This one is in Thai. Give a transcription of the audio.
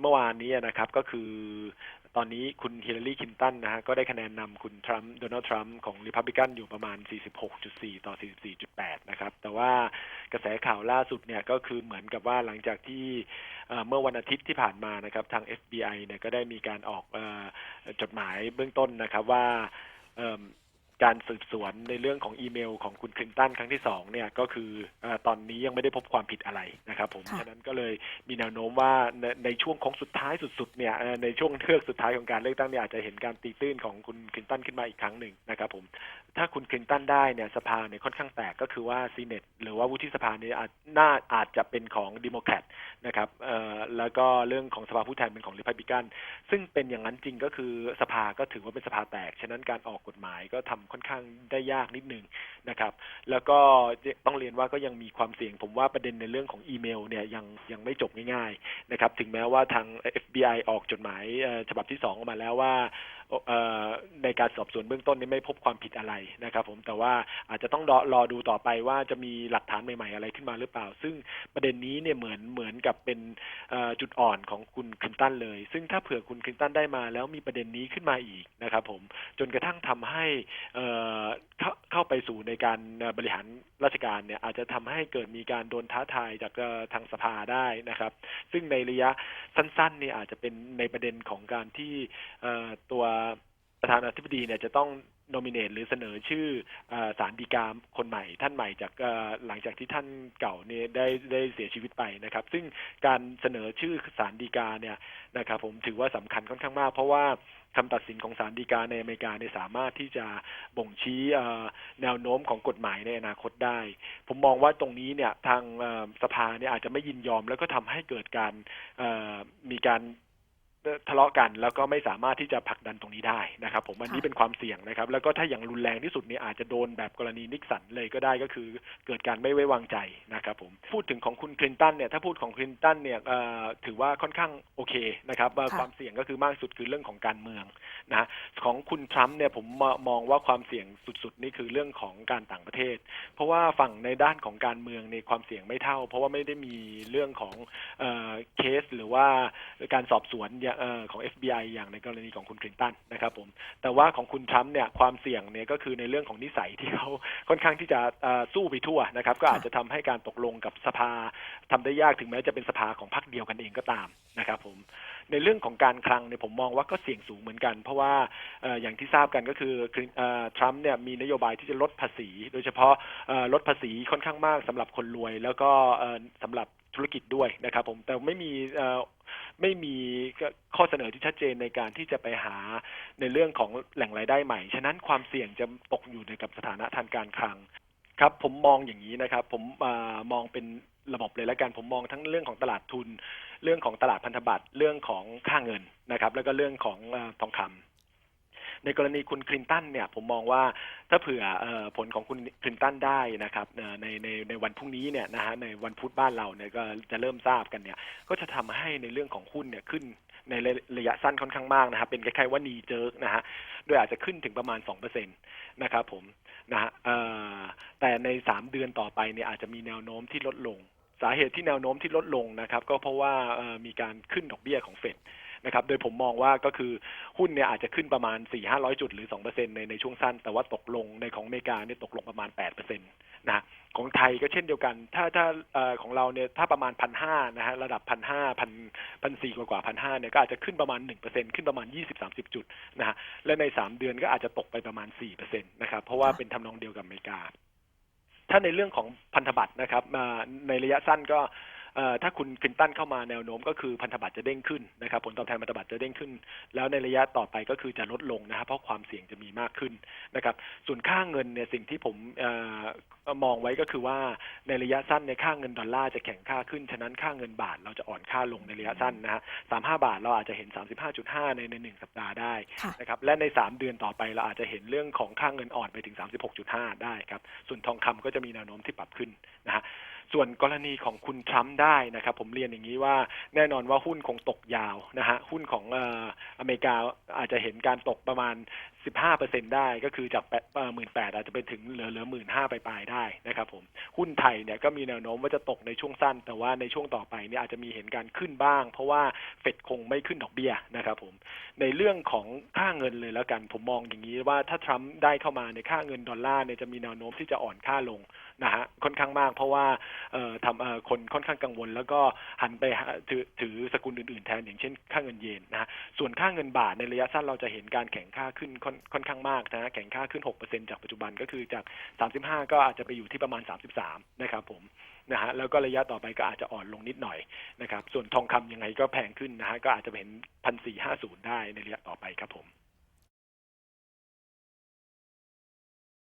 เมื่อวานนี้นะครับก็คือตอนนี้คุณฮิลลารีคินตันนะฮะก็ได้คะแนนนำคุณทรัมป์โดนัลด์ทรัมป์ของริพับลิกันอยู่ประมาณ 46.4 ต่อ 44.8 นะครับ แต่ว่ากระแสข่าวล่าสุดเนี่ยก็คือเหมือนกับว่าหลังจากที่เมื่อวันอาทิตย์ที่ผ่านมานะครับ ทาง FBI เนี่ยก็ได้มีการออกออจดหมายเบื้องต้นนะครับว่าเการสืบสวนในเรื่องของอีเมลของคุณคลินตันครั้งที่สองเนี่ยก็คือเออตอนนี้ยังไม่ได้พบความผิดอะไรนะครับผมค่ะฉะนั้นก็เลยมีแนวโน้มว่าในในช่วงของสุดท้ายสุดๆเนี่ยเอ่อในช่วงเทือกสุดท้ายของการเลือกตั้งเนี่ยอาจจะเห็นการตีตื้นของคุณคลินตันขึ้นมาอีกครั้งหนึ่งนะครับผมถ้าคุณคลินตันได้เนี่ยสภาเนี่ยค่อนข้างแตกก็คือว่าซีเนตหรือว่าวุฒิสภาเนี่ยอาจน่าอาจจะเป็นของดิโมแครตนะครับเอ่อแล้วก็เรื่องของสภาผู้แทนเป็นของริพับลิกันซึ่งเป็นอย่างนั้นจริงก็คือสภาก็ถือว่าเป็นสภาแตก ฉะนั้นการออกกฎหมายก็ทำค่อนข้างได้ยากนิดหนึ่งนะครับ แล้วก็ต้องเรียนว่าก็ยังมีความเสี่ยง ผมว่าประเด็นในเรื่องของอีเมลเนี่ยยังยังไม่จบง่ายๆนะครับ ถึงแม้ว่าทาง FBI ออกจดหมายฉบับที่สองออกมาแล้วว่า ในการสอบสวนเบื้องต้นนี้ไม่พบความผิดอะไรนะครับ ผมแต่ว่าอาจจะต้องรอรอดูต่อไปว่าจะมีหลักฐานใหม่ ๆ อะไรขึ้นมาหรือเปล่า ซึ่งประเด็นนี้เนี่ยเหมือนเหมือนกับเป็นจุดอ่อนของคุณคลินตันเลย ซึ่งถ้าเผื่อคุณคลินตันได้มา แล้วมีประเด็นนี้ขึ้นมาอีกนะครับ ผมจนกระทั่งทำให้เข้าเข้าไปสู่ในการบริหารราชการเนี่ยอาจจะทำให้เกิดมีการโดนท้าทายจากทางสภาได้นะครับ ซึ่งในระยะสั้นๆเนี่ยอาจจะเป็นในประเด็นของการที่ตัวประธานาธิบดีเนี่ยจะต้องโนมิเนตหรือเสนอชื่อสารดีกาคนใหม่ ท่านใหม่จากหลังจากที่ท่านเก่าเนี่ยได้ได้เสียชีวิตไปนะครับ ซึ่งการเสนอชื่อสารดีกาเนี่ยนะครับผมถือว่าสำคัญค่อนข้างมาก เพราะว่าคำตัดสินของศาลฎีกาในอเมริกาเนี่ยสามารถที่จะบ่งชี้แนวโน้มของกฎหมายในอนาคตได้ ผมมองว่าตรงนี้เนี่ยทางสภาเนี่ยอาจจะไม่ยินยอม แล้วก็ทำให้เกิดการมีการ ทะเลาะกันแล้วก็ไม่สามารถที่จะผลักดันตรงนี้ได้นะครับ ผมอันนี้ค่ะเป็นความเสี่ยงนะครับ แล้วก็ถ้าอย่างรุนแรงที่สุดเนี่ยอาจจะโดนแบบกรณีนิกสันเลยก็ได้ก็คือ เกิดการไม่ไว้วางใจนะครับผมพูดถึงของคุณคลินตันเนี่ยถ้าพูดของคลินตันเนี่ยเอ่อถือว่าค่อนข้างโอเคนะครับว่าค่ะความเสี่ยงก็คือมากสุดคือเรื่องของการเมืองนะของคุณทรัมป์เนี่ยผมมามองว่าความเสี่ยงสุดๆนี่คือเรื่องของการต่างประเทศ เพราะว่าฝั่งในด้านของการเมืองในยความเสี่ยงไม่เท่า เพราะว่าไม่ได้มีเรื่องของเอ่อเคสหรือว่าการสอบสวนอย่างเอ่อของ FBI อย่างในกรณีของคุณคลินตันนะครับผมแต่ว่าของคุณทรัมป์เนี่ยความเสี่ยงเนี่ยก็คือในเรื่องของนิสัยที่เขาค่อนข้างที่จะสู้ไปทั่วนะครับ ก็อาจจะทำให้การตกลงกับสภาทำได้ยากถึงแม้จะเป็นสภาของพรรคเดียวกันเองก็ตามนะครับผมในเรื่องของการคลังเนี่ยผมมองว่าก็เสี่ยงสูงเหมือนกัน เพราะว่าอย่างที่ทราบกันก็คือทรัมป์เนี่ยมีนโยบายที่จะลดภาษี โดยเฉพาะลดภาษีค่อนข้างมากสำหรับคนรวย แล้วก็เอ่อสำหรับธุรกิจด้วยนะครับผมแต่ไม่มี ไม่มีข้อเสนอที่ชัดเจนในการที่จะไปหาในเรื่องของแหล่งรายได้ใหม่ ฉะนั้นความเสี่ยงจะตกอยู่ในกับสถานะทางการคลังครับผมมองอย่างนี้นะครับ ผมอมองเป็นระบบเลยและกันผมมองทั้งเรื่องของตลาดทุน เรื่องของตลาดพันธบัตรเรื่องของค่าเงินนะครับ แล้วก็เรื่องของอทองคำ ในกรณีคุณคลินตันเนี่ยผมมองว่าถ้าเผื่อผลของคุณคลินตันได้นะครับในในในวันพรุ่งนี้เนี่ยนะฮะในวันพุธบ้านเราเนี่ยก็จะเริ่มทราบกันเนี่ย ก็จะทำให้ในเรื่องของหุ้นเนี่ยขึ้นในระยะสั้นค่อนข้างมากนะครับเป็นคล้ายๆว่านีเจิร์กนะฮะโดยอาจจะขึ้นถึงประมาณ2%นะครับผมนะฮะแต่ใน3เดือนต่อไปเนี่ยอาจจะมีแนวโน้มที่ลดลง สาเหตุที่แนวโน้มที่ลดลงนะครับ ก็เพราะว่ามีการขึ้นดอกเบี้ยของเฟด นะครับ โดยผมมองว่าก็คือหุ้นเนี่ยอาจจะขึ้นประมาณ 4 5 0 0 จุดหรือ 2%ในในช่วงสั้น แต่ว่าตกลงในของอเมริกาเนี่ยตกลงประมาณ 8%นะฮะของไทยก็เช่นเดียวกัน ถ้าถ้าเอ่อของเราเนี่ยถ้าประมาณพันห้านะฮะระดับพันห้าพันพันสี่กว่ากว่าพันห้าเนี่ยก็อาจจะขึ้นประมาณ1%ขึ้นประมาณ20-30จุดนะฮะและใน3เดือนก็อาจจะตกไปประมาณ4%นตนะครับ เพราะว่าเป็นทำนองเดียวกับอเมริกา ถ้าในเรื่องของพันธบัตรนะครับในระยะสั้นก็ ถ้าคุณคลินตันเข้ามาแนวโน้มก็คือพันธบัตรจะเด้งขึ้นนะครับ ผลตอบแทนพันธบัตรจะเด้งขึ้น แล้วในระยะต่อไปก็คือจะลดลงนะครับเพราะความเสี่ยงจะมีมากขึ้นนะครับ ส่วนค่าเงินเนี่ยสิ่งที่ผมเอ่อมองไว้ก็คือว่าในระยะสั้นในยค่าเงินดอลลาร์จะแข็งค่าขึ้น ฉะนั้นค่าเงินบาทเราจะอ่อนค่าลงในระยะสั้นนะฮะสามห้าบาทเราอาจจะเห็นสามสิบห้าจุดห้าในในหนึ่งสัปดาห์ได้ค่ะนะครับและใน3เดือนต่อไปเราอาจจะเห็นเรื่องของค่าเงินอ่อนไปถึง36.5ได้ครับส่วนทองคำก็จะมีแนวโน้มที่ปรับขึ้นนะฮะ ส่วนกรณีของคุณทรัมป์ได้นะครับ ผมเรียนอย่างนี้ว่าแน่นอนว่าหุ้นคงตกยาวนะฮะหุ้นของเออเมริกาอาจจะเห็นการตกประมาณ 15%ได้ก็คือจากหมื่นแปดอาจจะไปถึงเหลือเหลือหมื่นห้าไปปลายๆได้นะครับผมหุ้นไทยเนี่ยก็มีแนวโน้มว่าจะตกในช่วงสั้น แต่ว่าในช่วงต่อไปเนี่ยอาจจะมีเห็นการขึ้นบ้าง เพราะว่าเฟดคงไม่ขึ้นดอกเบี้ยนะครับผมในเรื่องของค่าเงินเลยแล้วกัน ผมมองอย่างนี้ว่าถ้าทรัมป์ได้เข้ามาในค่าเงินดอลลาร์เนี่ยจะมีแนวโน้มที่จะอ่อนค่าลงนะฮะค่อนข้างมากเพราะว่าทำเอ่อคนค่อนข้างกังวล แล้วก็หันไปถือถือสกุลอื่นๆแทนอย่างเช่น ค่าเงินเยนนะฮะส่วนค่าเงินบาทในระยะสั้นเราจะเห็นการแข่งค่าขึ้นค่อนอนข้างมากนะฮะแข่งค่าขึ้น 6%จากปัจจุบันก็คือจาก 35 ก็อาจจะไปอยู่ที่ประมาณ 33 นะครับผมนะฮะแล้วก็ระยะต่อไปก็อาจจะอ่อนลงนิดหน่อยนะครับ ส่วนทองคำยังไงก็แพงขึ้นนะฮะก็อาจจะเห็นพันสี่ห้าศูนย์ได้ในระยะต่อไปครับผม